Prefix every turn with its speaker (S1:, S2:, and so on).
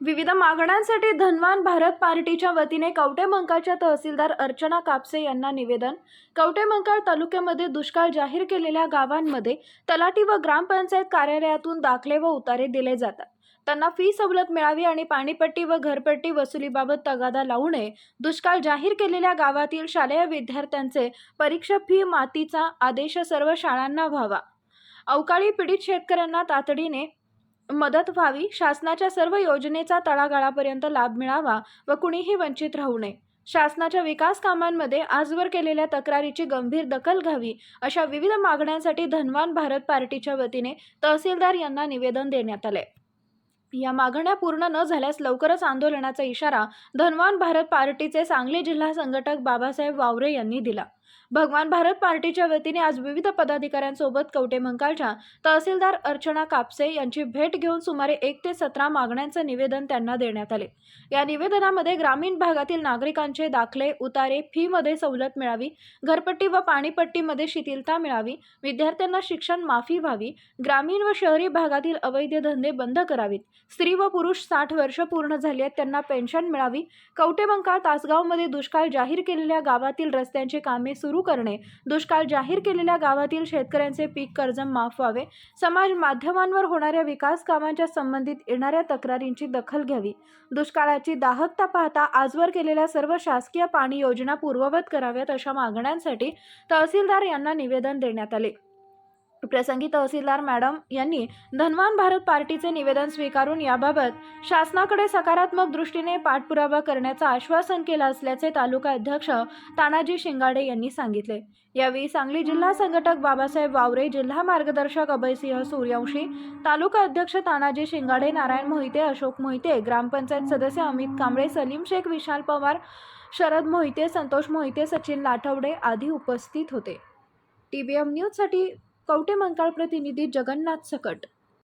S1: विविध मागण्यांसाठी धनवान भारत पार्टीच्या वतीने कवटेमंकाळच्या तहसीलदार अर्चना कापसे यांना निवेदन. कवटेमंकाळ तालुक्यामध्ये दुष्काळ जाहीर केलेल्या गावांमध्ये तलाठी व ग्रामपंचायत कार्यालयातून दाखले व उतारे दिले जातात. त्यांना फी सवलत मिळावी आणि पाणीपट्टी व घरपट्टी वसुलीबाबत तगादा लावू नये. दुष्काळ जाहीर केलेल्या गावातील शालेय विद्यार्थ्यांचे परीक्षा फी मातीचा आदेश सर्व शाळांना व्हावा. अवकाळी पीडित शेतकऱ्यांना तातडीने मदत व्हावी शासनाच्या सर्व योजनेचा तळागाळापर्यंत लाभ मिळावा व कुणीही वंचित राहू नये. शासनाच्या विकास कामांमध्ये आजवर केलेल्या तक्रारीची गंभीर दखल घ्यावी अशा विविध मागण्यांसाठी धनवान भारत पार्टीच्या वतीने तहसीलदार यांना निवेदन देण्यात आले. या मागण्या पूर्ण न झाल्यास लवकरच आंदोलनाचा इशारा धनवान भारत पार्टीचे सांगली जिल्हा संघटक बाबासाहेब वावरे यांनी दिला. भगवान भारत पार्टीच्या वतीने आज विविध पदाधिकाऱ्यांसोबत कवटेमंकाळच्या तहसीलदार अर्चना कापसे यांची भेट घेऊन सुमारे एक ते सतरा मागण्यांचं निवेदन त्यांना देण्यात आले. या निवेदनामध्ये ग्रामीण भागातील नागरिकांचे दाखले उतारे फीमध्ये सवलत मिळावी घरपट्टी व पाणीपट्टीमध्ये शिथिलता मिळावी विद्यार्थ्यांना शिक्षण माफी व्हावी ग्रामीण व शहरी भागातील अवैध धंदे बंद करावीत स्त्री व पुरुष साठ वर्ष पूर्ण झाली आहेत त्यांना पेन्शन मिळावी कवटेमंकाळ तासगावमध्ये दुष्काळ जाहीर केलेल्या गावातील रस्त्यांची कामे सुरू करणे. दुष्काळ जाहीर केलेल्या गावातील शेतकऱ्यांचे पीक कर्ज माफ व्हावे. समाज माध्यमांवर होणाऱ्या विकास कामांच्या संबंधित येणाऱ्या तक्रारींची दखल घ्यावी. दुष्काळाची दाहकता पाहता आजवर केलेल्या सर्व शासकीय पाणी योजना पूर्ववत कराव्यात अशा मागण्यांसाठी तहसीलदार यांना निवेदन देण्यात आले. प्रसंगी तहसीलदार मॅडम यांनी धनवान भारत पार्टीचे निवेदन स्वीकारून याबाबत शासनाकडे सकारात्मक दृष्टीने पाठपुरावा करण्याचं आश्वासन केलं असल्याचे तालुका अध्यक्ष तानाजी शिंगाडे यांनी सांगितले. यावेळी सांगली जिल्हा संघटक बाबासाहेब वावरे जिल्हा मार्गदर्शक अभयसिंह सूर्यवंशी तालुका अध्यक्ष तानाजी शिंगाडे नारायण मोहिते अशोक मोहिते ग्रामपंचायत सदस्य अमित कांबळे सलीम शेख विशाल पवार शरद मोहिते संतोष मोहिते सचिन लाठवडे आदी उपस्थित होते. टी बी एम न्यूजसाठी कवटे मंकाळ प्रतिनिधी जगन्नाथ सकट